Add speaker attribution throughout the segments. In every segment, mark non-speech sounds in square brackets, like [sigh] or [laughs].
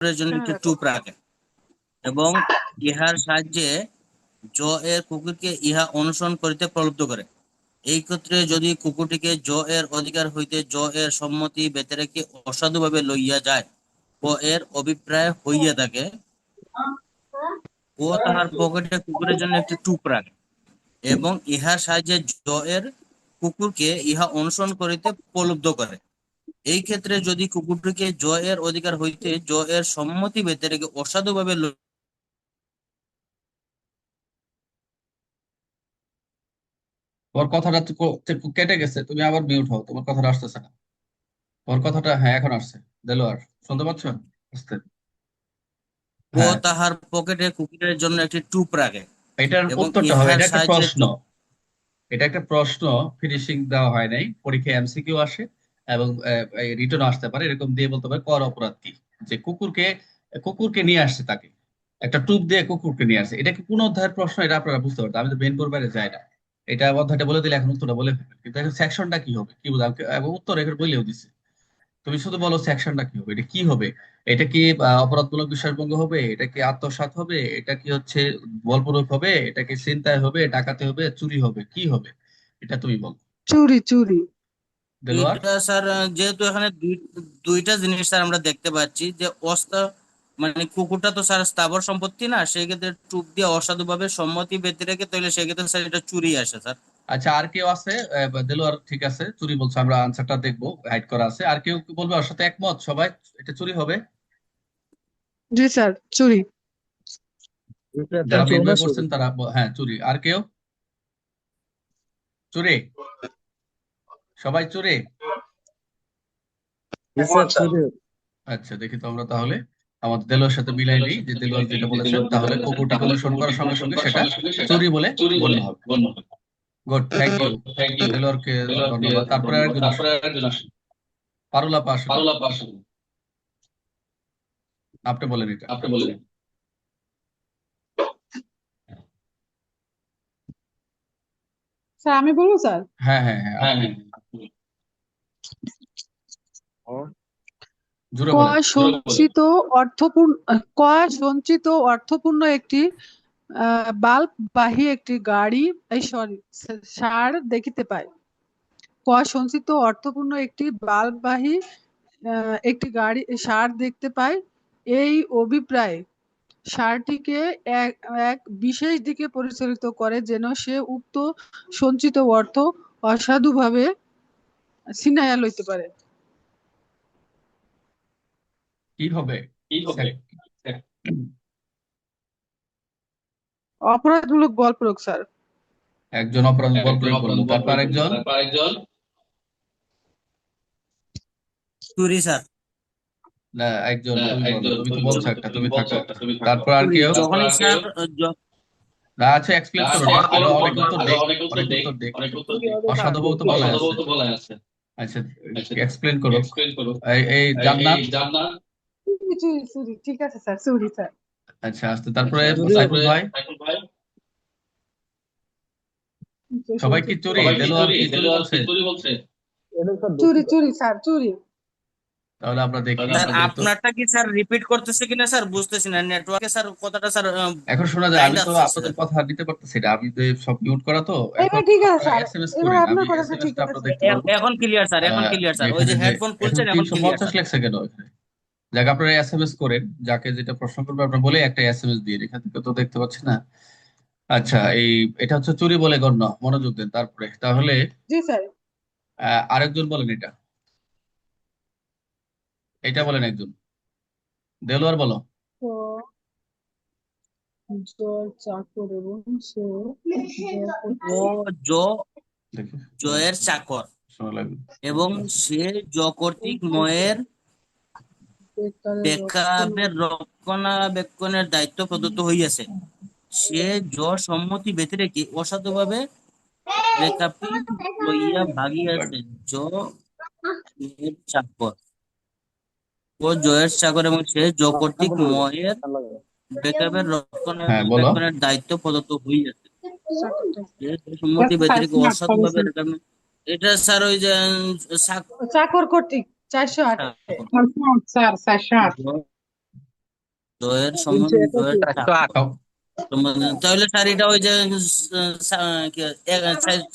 Speaker 1: জন্য একটি টুপ রাখে। এবং ইহার সাহায্যে জ এর কুকুরকে ইহা অনুসরণ করিতে প্রলুব্ধ করে। এই ক্ষেত্রে যদি কুকুরটিকে জ এর অধিকার হইতে জ এর সম্মতি বেঁধে রেখে অসাধুভাবে লইয়া যায় ও এর অভিপ্রায় হইয়া থাকে ও তাহার পকেটে কুকুরের জন্য একটি টুপ রাখে। এবং ইহার সাহায্যে জ এর কুকুরকে ইহা অনুসরণ করিতে প্রলুব্ধ করে। এই ক্ষেত্রে যদি কুকুরটিকে জ এর অধিকার হইতে জ এর সম্মতি বেঁধে রেখে অসাধুভাবে
Speaker 2: তোমার কথাটা কেটে গেছে তুমি আবার মিউট হও তোমার কথাটা আসতেছে না। তোমার কথাটা হ্যাঁ এখন আসছে। দেলোয়ার শুনতে পাচ্ছ আসতে
Speaker 1: ও
Speaker 2: হ্যাঁ।
Speaker 1: তাহার পকেটে কুকুরের জন্য একটি টুপ রাখে।
Speaker 2: এটার উত্তরটা হবে এটা একটা প্রশ্ন। এটা একটা প্রশ্ন ফিনিশিং দেওয়া হয় নাই। পরীক্ষায় এমসিকিউ আসে। এবং রিটার্ন আসতে পারে, এরকম দিয়ে বলতে পারে কর অপরাধ। কি যে কুকুরকে কুকুরকে নিয়ে আসছে তাকে। একটা টুপ দিয়ে কুকুরকে নিয়ে আসছে। এটা কি কোন অধ্যায়ের প্রশ্ন? এটা আপনারা বুঝতে পারতেন আমি তো বোর্ড বাইরে যাই না। এটা অধ্যায়টা বলে দিলে এখন উত্তরটা বলে ফেলবেন কিন্তু এখন সেকশনটা কি হবে? কি বুঝলাম এবং উত্তর এখানে বলেও দিছে। তুমি শুধু বলো সেকশনটা কি হবে? এটা কি হবে? এটা কি অপরাধমূলক বিশ্বাসভঙ্গ হবে? এটা কি আত্মসাৎ হবে? এটা কি হচ্ছে বলপূর্বক হবে? এটা কি ছিনতাই হবে? ডাকাতি হবে? চুরি হবে? কি হবে? এটা তুমি বলো।
Speaker 3: চুরি চুরি।
Speaker 2: দেলোয়ার
Speaker 1: স্যার যেহেতু এখানে দুইটা জিনিস স্যার আমরা দেখতে পাচ্ছি যে অস্তা মানে কুকুরটা তো স্যার স্থাবর সম্পত্তি না সেই ক্ষেত্রে টুপ দিয়ে অসাধুভাবে সম্মতি বেঁধে রেখে তাহলে সেক্ষেত্রে স্যার এটা চুরি আসে স্যার।
Speaker 2: আচ্ছা আর কেউ আছে? দেলোয়ার ঠিক আছে চুরি বলছে আমরা আনসারটা দেখব হাইড করা আছে। আর কেউ কি বলবে ওর সাথে একমত? সবাই এটা চুরি হবে?
Speaker 3: জি স্যার চুরি।
Speaker 2: যারা বই তারা হ্যাঁ চুরি। আর কেউ? চুরি? সবাই চোরে? আচ্ছা দেখি তো আমরা তাহলে। আমাদের দেলোয়ার সাথে মিলাই নিই যে দেলোয়ার যেটা বলেছেন তাহলে কুকুরটিকে অনুসরণ করার সঙ্গে সঙ্গে সেটা চুরি বলে গণ্য হবে গুড থ্যাংক ইউ দেলোয়ারকে ধন্যবাদ। তারপরে আরেকজন আসুন। পারুলা পাশ। আপনি বলেন এটা।
Speaker 3: স্যার আমি বলব স্যার?
Speaker 2: হ্যাঁ হ্যাঁ হ্যাঁ। আপনি জোরে বলেন
Speaker 3: কয় সঞ্চিত অর্থপূর্ণ কয় সঞ্চিত অর্থপূর্ণ একটি বাল্ব বাহী একটি গাড়ি এই সরি সার দেখিতে পায় কয় সঞ্চিত অর্থপূর্ণ একটি বাল্ববাহী আহ, একটি গাড়ি সার দেখতে পায় এই অভিপ্রায় সারটিকে এক এক বিশেষ দিকে পরিচালিত করে যেন সে উক্ত সঞ্চিত অর্থ অসাধুভাবে ছিনাইয়া লইতে পারে।
Speaker 2: কি হবে?
Speaker 3: অপরাধমূলক বল প্রয়োগ স্যার।
Speaker 2: একজন অপরাধ বল প্রয়োগ করল তারপর একজন?
Speaker 1: চুরি স্যার।
Speaker 2: না একজন। তুমি তুমি তো বলছো একটা তুমি থাকো। তারপর আর কেউ
Speaker 1: যখনই স্যার
Speaker 2: না আচ্ছা এক্সপ্লেন করো আরও অনেক উত্তর দেখ অনেক উত্তর দেখ। তো বলা আছে। আচ্ছা এক্সপ্লেন করো এই এই জান্নাত?
Speaker 3: চুরি চুরি চুরি ঠিক আছে স্যার চুরি স্যার।
Speaker 2: আচ্ছা আস্তে তারপরে সাইফুল ভাই? সবাই কি চুরি? দেলোয়ার কি চুরি বলছে?
Speaker 3: চুরি চুরি স্যার চুরি।
Speaker 2: তাহলে আমরা দেখি।
Speaker 1: স্যার আপনারটা কি স্যার রিপিট করতেছে কিনা স্যার? বুঝতেছি না। নেটওয়ার্কে স্যার কথাটা স্যার
Speaker 2: এখন শোনা যায় আমি তো আপনাদের কথা দিতে পারতেছি না। আমি তো সব মিউট করা তো।
Speaker 3: এবার ঠিক আছে স্যার।
Speaker 2: এসএমএস
Speaker 3: এবার আপনার কথাটা ঠিক আছে।
Speaker 1: এখন ক্লিয়ার স্যার এখন ক্লিয়ার স্যার। ওই যে হেডফোন খুলছেন এখন ক্লিয়ার
Speaker 2: পঞ্চাশ
Speaker 1: স্যার।
Speaker 2: লেখছে কেন এখানে? যাকে আপনারা এসএমএস করেন যাকে যেটা প্রশ্ন করবে আপনার বলে একটা এসএমএস দিয়ে এখান থেকে তো দেখতে পাচ্ছি না আচ্ছা এই এটা হচ্ছে চুরি বলে গণ্য মনোযোগ দেন তারপরে। তাহলে
Speaker 3: জি স্যার।
Speaker 2: আরেকজন বলেন এটা। এটা বলেন একজন। দেলোয়ার বলো।
Speaker 3: চাকর এবং
Speaker 1: জয়ের চাকর।
Speaker 2: লাগবে।
Speaker 1: এবং সে জ কর্তৃক ময়ের বেকাবের রক্ষণাবেক্ষণের দায়িত্ব প্রদত্ত হইয়াছে সে জ সম্মতি ব্যতি রেখে অসাধুভাবে বেকাপটি লইয়া ভাগিয়াছে। জ চাকর ও জয়ের চাকর এবং সে জ কর্তৃক ময়ের বেকাবের
Speaker 2: হ্যাঁ,
Speaker 1: রক্ষণাবেক্ষণের দায়িত্ব প্রদত্ত হইয়াছে সম্মতি ব্যতি রেখে অসাধুভাবে এটা স্যার ওই যে
Speaker 3: চাকর কর্তৃক। চারশো আট।
Speaker 4: স্যার চারশো আট।
Speaker 1: জয়ের সম্বন্ধে জয়ের
Speaker 4: চারশো আট
Speaker 1: সম্বন্ধে। তাহলে স্যার এটা ওই যে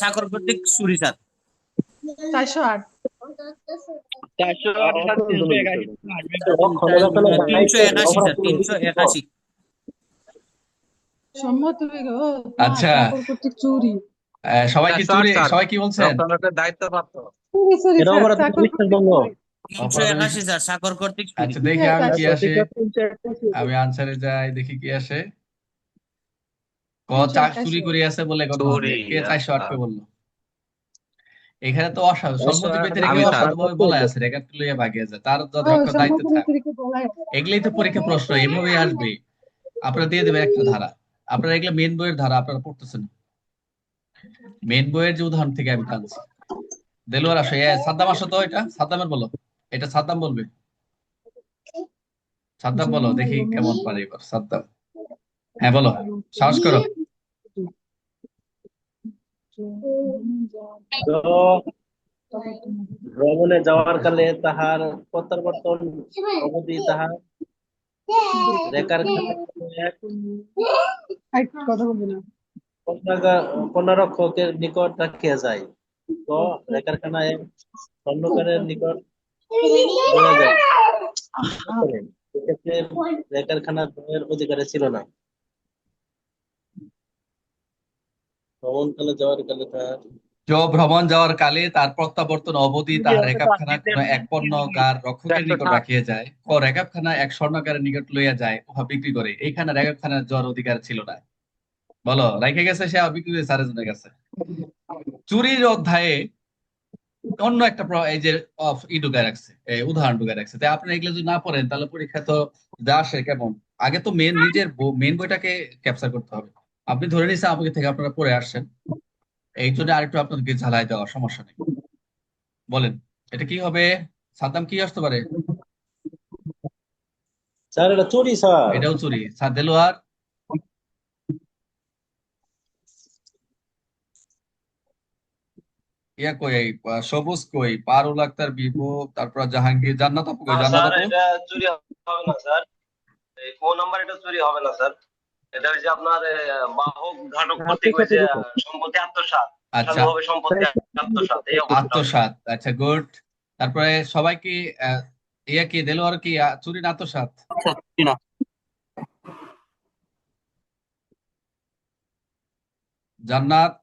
Speaker 1: সাকর কর্তৃক চুরি স্যার।
Speaker 3: চারশো আট।
Speaker 4: চারশো আট তিনশো একাশি।
Speaker 1: স্যার তিনশো একাশি।
Speaker 3: সম্মত গেল। ও, না,
Speaker 2: আচ্ছা।
Speaker 3: চুরি।
Speaker 2: সবাই কি চুরি সবাই কি বলছেন?
Speaker 4: দায়িত্বপ্রাপ্ত।
Speaker 5: এটা।
Speaker 1: তিনশো একাশি স্যার কর্তৃক
Speaker 2: আচ্ছা দেখি আমি কি আসে। আমি আনসারে যাই দেখি কি আসে। ক
Speaker 3: তিনশো
Speaker 2: চা
Speaker 3: একাশি।
Speaker 2: চুরি করে আছে বলে কে চারশো আটকে
Speaker 4: আচ্ছা।
Speaker 2: বলল? এখানে তো অসাধু সম্মতি। অসাধুভাবে বলা আছে লইয়া ভাগিয়ে যায় তার যথাযথ দায়িত্ব থাক।
Speaker 3: হয়।
Speaker 2: এগুলোই তো পরীক্ষা প্রশ্ন এভাবেই আসবে। আপনারা দিয়ে দেবেন একটা ধারা। আপনারা এগুলো মেন বইয়ের ধারা আপনারা পড়তেছেন। মেন বইয়ের যে উদাহরণ থেকে আমি টানছি দেলোয়ার আসো। এ, সাদ্দাম আসো তো এটা? সাদ্দামের বলো। এটা সাদ্দাম বলবে। সাদ্দাম বলো দেখি কেমন পারে এবার। সাদ্দাম। হ্যাঁ বলো। সাহস করো।
Speaker 5: ভ্রমণে যাওয়ার কালে তাহার প্রত্যাবর্তন অবধি তাহার রেখার কন্যারক্ষকের নিকট রাখিয়া যায়। তো রেখারখানা স্বর্ণকারের নিকট লইয়া যায় এক্ষেত্রে রেখারখানা দ্বয়ের অধিকারে ছিল না। ভ্রমণকালে যাওয়ার কালে তাহার
Speaker 2: ভ্রমণ যাওয়ার কালে তার প্রত্যাবর্তন অবধি তার রেকাবখানা কোন এক পণ্যগার রক্ষকের নিকট রাখিয়া যায়। ও রেকাবখানা এক স্বর্ণকারের নিকট লইয়া যায় উহা বিক্রি করে। এইখানে রেকাবখানার জ্বর অধিকার ছিল না। বলো রেখে গেছে সে বিক্রি করে সারে জনে গেছে চুরির অধ্যায়ে অন্য একটা এই যে অফ ই ঢুকায় রাখছে এই উদাহরণ ঢুকায় রাখছে। তাই আপনি এগুলো যদি না পড়েন তাহলে পরীক্ষা তো যা আসে কেমন? আগে তো মেন নিজের মেন বইটাকে ক্যাপচার করতে হবে। আপনি ধরে নিচ্ছেন আমাকে থেকে আপনারা পড়ে আসছেন এই জন্য আরেকটু আপনাদেরকে ঝালাই দেওয়া সমস্যা নেই। বলেন এটা কি হবে? সাদ্দাম কি আসতে পারে?
Speaker 5: স্যার এটা চুরি স্যার।
Speaker 2: এটাও চুরি। স্যার দেলোয়ার ইয়া কই সবুজ কই? পারুল আক্তার বিভু তারপর জাহাঙ্গীর জান্নাত আপু কই? জান্নাত আপু?
Speaker 6: এটা চুরি হবে না স্যার। এই ফোন নাম্বার এটা চুরি হবে না স্যার। এটা হচ্ছে আপনার বাহক ঘাটক কর্তৃক হয়েছে সম্পত্তি আত্মসাৎ।
Speaker 2: আচ্ছা।
Speaker 6: সম্পত্তি আত্মসাৎ এই
Speaker 2: আত্মসাৎ আচ্ছা গুড। তারপরে সবাই কি আহ, ইয়া কি দেলোয়ার কি চুরি না আত্মসাৎ? জান্নাত?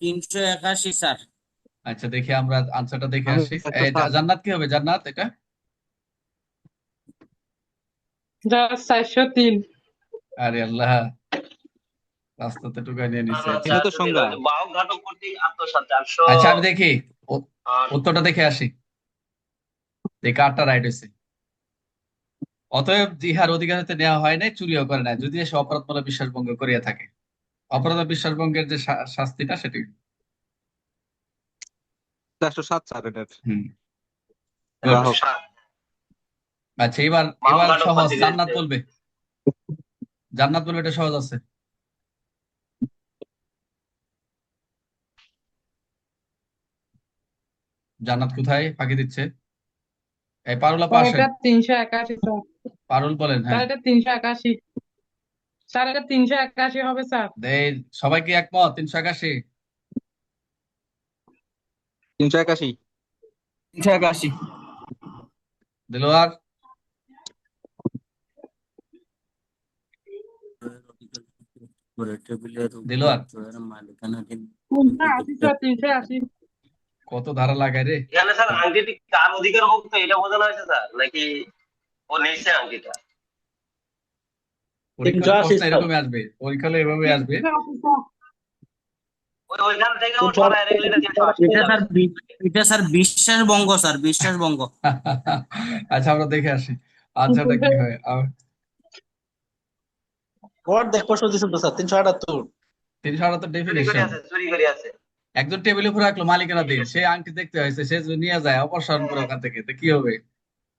Speaker 1: তিনশো একাশি স্যার।
Speaker 2: আচ্ছা দেখি আমরা আনসারটা দেখে আসি। জান্নাত কি হবে? জান্নাত এটা?
Speaker 3: চারশো তিন।
Speaker 2: আরে আল্লাহ রাস্তাতে টুকাই নিয়ে নিচ্ছে
Speaker 6: আচ্ছা,
Speaker 4: এটা তো সংজ্ঞা।
Speaker 6: ঘাটক কর্তৃক আত্মসাৎ চারশো
Speaker 2: আচ্ছা আমি দেখি। উত্তরটা দেখে আসি। দেখি আটটা রাইট হয়েছে। অতএব ইহার অধিকার হতে নেওয়া হয় নাই চুরিও করে নাই যদি সে অপরাধমূলক বিশ্বাসভঙ্গ করিয়া থাকে। অপরাধ বিশ্বাসভঙ্গের যে শাস্তিটা সেটি।
Speaker 4: চারশো সাত
Speaker 6: সাত।
Speaker 2: আচ্ছা এবার এবার সহজ জান্নাত। বলবে। জান্নাত বলবে এটা সহজ আছে। জান্নাত কোথায়? ফাঁকি দিচ্ছে। এই পারুল
Speaker 7: একাশি।
Speaker 2: পারুল বলেন হ্যাঁ।
Speaker 7: এটা তিনশো একাশি। স্যার এটা তিনশো একাশি হবে স্যার।
Speaker 2: সবাই কি একমত? তিনশো একাশি?
Speaker 4: তিনশো একাশি।
Speaker 8: তিনশো একাশি?
Speaker 1: জয়ের মালিকানাধীন
Speaker 7: তিনশো আশি
Speaker 2: কত ধারা লাগায় রে?
Speaker 6: এখানে স্যার আংটিটি কার অধিকার হোক তো এটা বোঝানো হয়েছে স্যার। নাকি ও নিয়েছে আংটিটা?
Speaker 2: এরকমই আসবে পরীক্ষা হলে এভাবে আসবে।
Speaker 6: এটা
Speaker 1: স্যার বিশ্বাস বঙ্গ স্যার বিশ্বাস বঙ্গ। [laughs]
Speaker 2: আচ্ছা আমরা দেখে আসি। আনসারটা কি হয়? আম-
Speaker 5: অর্ধেক প্রশ্ন দিয়েছেন তো স্যার তিনশো আটাত্তর।
Speaker 2: তিনশো আটাত্তর ডেফিনেশন
Speaker 6: আছে চুরি করে আছে।
Speaker 2: একজন টেবিলের উপর রাখল মালিকানা দিন সে আংটি দেখতে হয়েছে সে নিয়ে যায় অপসারণ করে ওখান থেকে তো কি হবে?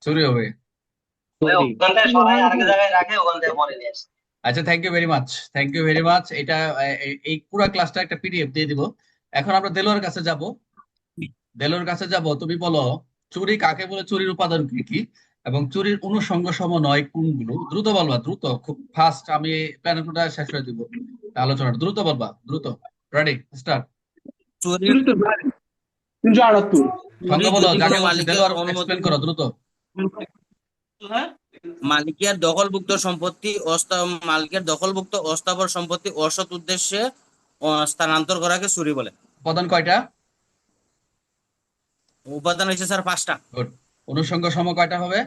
Speaker 2: চুরি হবে। আচ্ছা thank you very much thank you very much এটা এই পুরো ক্লাসটা একটা পিডিএফ দিয়ে দিব। এখন আমরা দেলোয়ার কাছে যাব। দেলোয়ার কাছে যাব তুমি বলো চুরি কাকে বলে চুরির উপাদান কি কি? এবং চুরির অনুষঙ্গ সম নয় কোনগুলো? দ্রুত বলবা দ্রুত খুব ফাস্ট আমি প্যানেলটা শেষ করে দিব। আলোচনা দ্রুত বলবা দ্রুত। রেডি স্টার্ট
Speaker 1: চুরির
Speaker 4: তিনশো আটাত্তর
Speaker 2: সংখ্যা বলো যাকে দেলোয়ার এক্সপ্লেন করো দ্রুত।
Speaker 1: মালিকের দখলভুক্ত সম্পত্তি মালিকের দখলভুক্ত অস্থাবর সম্পত্তি অসৎ উদ্দেশ্যে স্থানান্তর করাকে চুরি বলে।
Speaker 2: উপাদান কয়টা?
Speaker 1: উপাদান হয়েছে স্যার পাঁচটা।
Speaker 2: অনুষঙ্গ সম কয়টা হবে?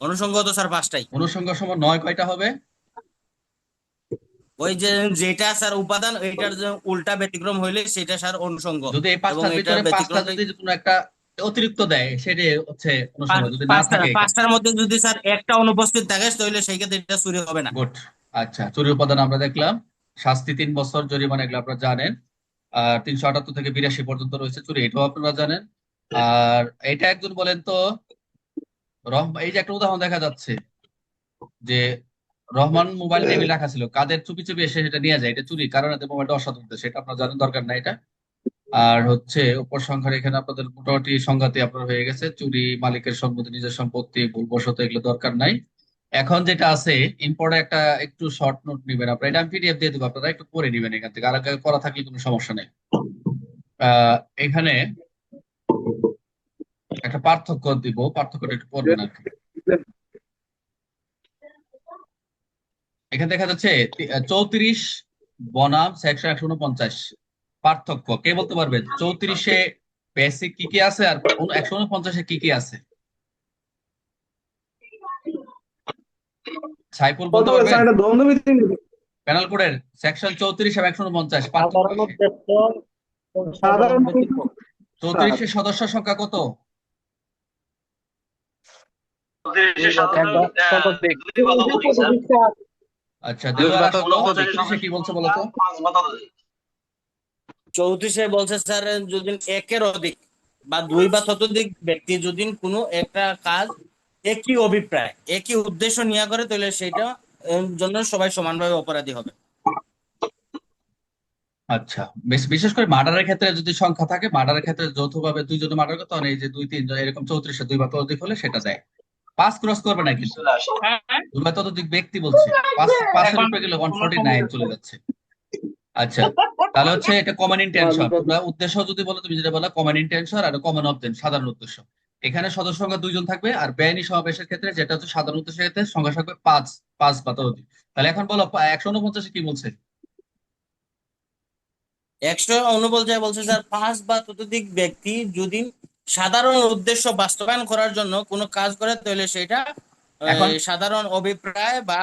Speaker 1: অনুষঙ্গ তো স্যার পাঁচটাই।
Speaker 2: অনুষঙ্গ সম নয় কয়টা হবে?
Speaker 1: ওই যে যেটা স্যার উপাদান এইটার যে উল্টা ব্যতিক্রম হইলে সেটা স্যার অনুষঙ্গ।
Speaker 2: যদি এই
Speaker 1: এবং
Speaker 2: পাঁচটার ভিতরে পাঁচটা
Speaker 1: ব্যতিক্রম
Speaker 2: যদি কোনো একটা অতিরিক্ত দেয় সেটা হচ্ছে যদি না থাকে।
Speaker 1: পাঁচটার মধ্যে যদি স্যার একটা অনুপস্থিত থাকে তাহলে সেই ক্ষেত্রে এটা চুরি হবে না।
Speaker 2: গুড আচ্ছা চুরি উপাদান আমরা দেখলাম। শাস্তি তিন বছর জরিমানা এগুলো আপনারা জানেন। আর তিনশো আটাত্তর থেকে বিরাশি পর্যন্ত রয়েছে চুরি এটাও আপনারা জানেন। আর এটা একজন বলেন তো এই যে একটা উদাহরণ দেখা যাচ্ছে যে রহমান মোবাইল টেবিল রাখা ছিল কাদের চুপি চুপি এসে সেটা নিয়ে যায় এটা চুরি কারণ এতে মোবাইলটা উদ্দেশ্য এটা আপনারা জানেন দরকার নাই এটা। আর হচ্ছে উপর সংখ্যার এখানে আপনাদের মোটামুটি সংজ্ঞাতে আপনার হয়ে গেছে। চুরি, মালিকের সম্পত্তি নিজের সম্পত্তি, ভুলবশত এগুলো দরকার নাই। এখন যেটা আছে ইম্পর্টে একটা একটু শর্ট নোট নিবেন আপনারা। এটা আমি পিডিএফ দিয়ে দেবো, আপনারা একটু পড়ে নিবেন এখান থেকে। আর করা থাকলে কোনো সমস্যা নেই। এখানে একটা পার্থক্য দিব, পার্থক্যটা একটু পড়বেন আর এখানে দেখা যাচ্ছে চৌত্রিশ বনাম, একশো একশো উনপঞ্চাশ। পার্থক্য? কে বলতে পারবে? চৌত্রিশে বেসিক কি কি আছে আর একশো উনপঞ্চাশে কি কি আছে? সাইফুল বলতে প্যানেল কোডের সেকশন চৌত্রিশ এবং একশো উনপঞ্চাশ চৌত্রিশের সদস্য সংখ্যা কত?
Speaker 6: দুই
Speaker 2: আচ্ছা কি বলছে বলো
Speaker 1: চৌত্রিশে বলছে স্যার যদি একের অধিক বা দুই বা ততোধিক ব্যক্তি যদি কোনো একটা কাজ একই অভিপ্রায় একই উদ্দেশ্য নিয়ে করে তাহলে সেটা জন্য সবাই সমানভাবে অপরাধী হবে।
Speaker 2: আচ্ছা বেশ- বিশেষ করে মার্ডারের ক্ষেত্রে যদি সংখ্যা থাকে মার্ডারের ক্ষেত্রে যৌথভাবে দুইজনে মার্ডার করতে তখন এই যে দুই তিনজন এরকম চৌত্রিশে দুই বা ততোধিক হলে সেটা দেয়। পাঁচ ক্রস করবে না কিন্তু
Speaker 6: চলে
Speaker 2: দুই বা ততোধিক ব্যক্তি বলছে। পাঁচ পাঁচের উপরে গেলে ওয়ান ফোর্টি নাইন চলে যাচ্ছে। আচ্ছা। তাহলে হচ্ছে এটা কমন ইন্টেনশন তোমরা উদ্দেশ্য যদি বলো তুমি যেটা বলো কমন ইন্টেনশন আর কমন অবজেক্ট সাধারণ উদ্দেশ্য। এখানে সদস্য সংখ্যা দুইজন থাকবে আর বেআইনি সমাবেশের ক্ষেত্রে যেটা হচ্ছে সাধারণ উদ্দেশ্যের ক্ষেত্রে সংখ্যা থাকবে পাঁচ পাঁচ বা ততোধিক তাহলে এখন বলো একশো উনপঞ্চাশে কি বলছে?
Speaker 1: একশো অনুপর্যায়ে বলছে স্যার পাঁচ বা ততোধিক ব্যক্তি যদি সাধারণ উদ্দেশ্য বাস্তবায়ন করার জন্য কোনো কাজ করে তাহলে সেটা সাধারণ অভিপ্রায় বা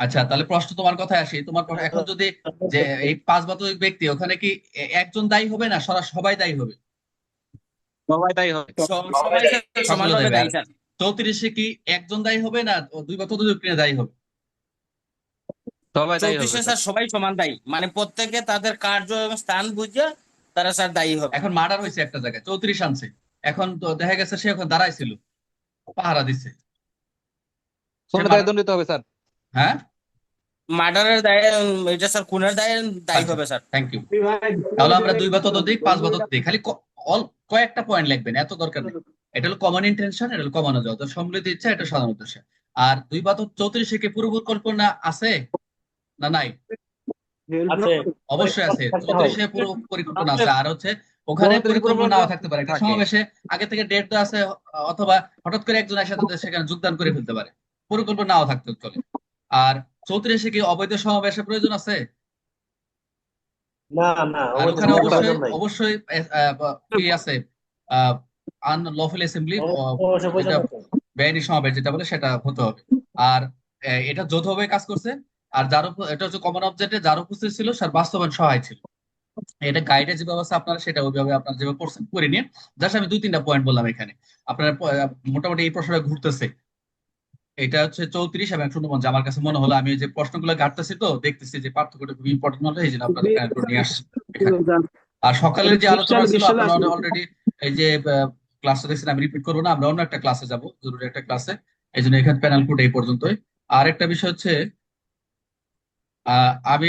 Speaker 2: আচ্ছা তাহলে প্রশ্ন তোমার কথায় আসি। তোমার এখন যদি যে এই পাঁচ বা ব্যক্তি ওখানে কি একজন দায়ী হবে না সারা সবাই দায়ী হবে?
Speaker 8: সবাই তাই হবে।
Speaker 1: সমানভাবে দায়ী
Speaker 2: চৌত্রিশে কি একজন দায়ী হবে না দুই বা ব্যক্তি দায়ী হবে?
Speaker 8: সবাই তাই হবে
Speaker 1: স্যার। সবাই সমান দায়ী। মানে প্রত্যেকে তাদের কার্য এবং স্থান বুঝে তারা স্যার দায়ী হবে।
Speaker 2: এখন মার্ডার হয়েছে একটা জায়গায় চৌত্রিশ আনছে। এখন তো দেখা গেছে সে এখন দাঁড়াইছিল পাহারা দিছে।
Speaker 8: দায় দণ্ডিত হবে স্যার?
Speaker 2: হ্যাঁ?
Speaker 1: মার্ডারের দায়ে এটা স্যার খুনের দায়ে দায়ী
Speaker 2: আচ্ছা।
Speaker 1: হবে স্যার।
Speaker 2: থ্যাংক ইউ তাহলে আমরা দুই বা ততোধিক পাঁচ বা ততোধিক খালি অল কয়েকটা পয়েন্ট লিখবেন এত দরকার নেই। এটা হলো কমন ইন্টেনশন এটা হলো কমন যত সম্মিলিত ইচ্ছা এটা সাধারণ উদ্দেশ্য। আর দুই বা চৌত্রিশে কি পূর্ব পরিকল্পনা আছে? না নাই? অবশ্যই আছে। চৌত্রিশে পুরো পরিকল্পনা আছে। আর হচ্ছে ওখানে পরিকল্পনা নাও থাকতে পারে। একটা সমাবেশে আগে থেকে ডেট দেওয়া আছে অথবা হঠাৎ করে একজন এসে সেখানে যোগদান করে ফেলতে পারে। পরিকল্পনা নাও থাকতে চলে আর চৌত্রিশে কি অবৈধ সমাবেশের প্রয়োজন আছে?
Speaker 5: না না
Speaker 2: ওখানে অবশ্যই। অবশ্যই কি আছে? Unlawful assembly. বেআইনি সমাবেশ যেটা বলে সেটা হতে। হবে আর এটা যৌথভাবে কাজ করছে। আর যার উপ- এটা হচ্ছে কমন অবজেক্টে যার উপস্থিত ছিল তার বাস্তবায়ন সহায় ছিল। এটা গাইডের যে ব্যবস্থা আপনারা সেটা ওইভাবে আপনারা যেভাবে করছেন করে নিয়ে জাস্ট আমি দুই তিনটা পয়েন্ট বললাম এখানে। আপনারা মোটামুটি এই প্রশ্নটা ঘুরতেছে। এটা হচ্ছে চৌত্রিশ এবং একশো উনপঞ্চাশ আমার কাছে মনে হলো আমি যে প্রশ্নগুলো ঘাটতেছি তো দেখতেছি যে পার্থক্যটা খুবই ইম্পর্টেন্ট হলো এই জন্য আপনাদের নিয়ে আসছি। আর সকালের যে আলোচনা ছিল আপনারা অলরেডি এই যে ক্লাসটা দেখছেন আমি রিপিট করব না আমরা অন্য একটা ক্লাসে যাব জরুরি একটা ক্লাসে এই জন্য এখানে প্যানেল কোড এই পর্যন্তই। আর একটা বিষয় হচ্ছে আহ আমি